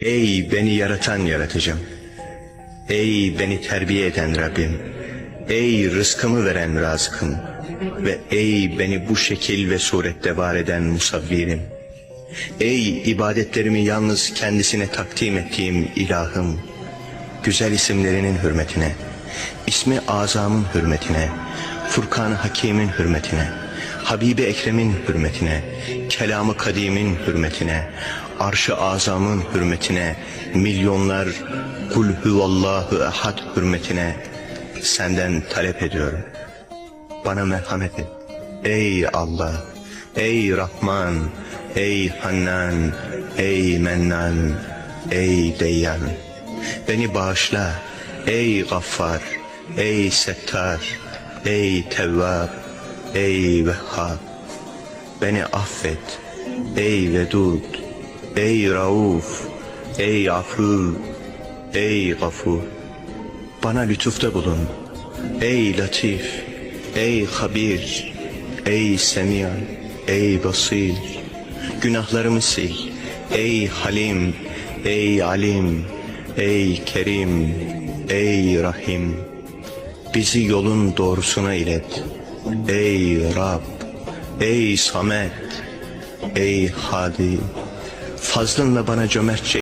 Ey beni yaratan yaratıcım. Ey beni terbiye eden Rabbim. Ey rızkımı veren razıkım. Ve ey beni bu şekil ve surette var eden musavvirim. Ey ibadetlerimi yalnız kendisine takdim ettiğim ilahım. Güzel isimlerinin hürmetine, ismi azamın hürmetine, Furkan-ı Hakim'in hürmetine, Habibi Ekrem'in hürmetine, kelamı kadimin hürmetine, arş-ı azamın hürmetine, milyonlar kul huvallahu ehad hürmetine senden talep ediyorum. Bana merhamet et. Ey Allah, ey Rahman, ey Hannan, ey Mennan, ey Deyyan. Beni bağışla, ey Gaffar, ey Settar, ey Tevvab, ey Vehhab. Beni affet, ey Vedud, ey Rauf, ey Afu, ey Gafur. Bana lütufta bulun, ey Latif, ey Habir, ey Semiyan, ey Basir. Günahlarımı sil, ey Halim, ey Alim, ey Kerim, ey Rahim. Bizi yolun doğrusuna ilet. Ey Rab, ey Samet, ey Hadi. Fazlınla bana cömertçe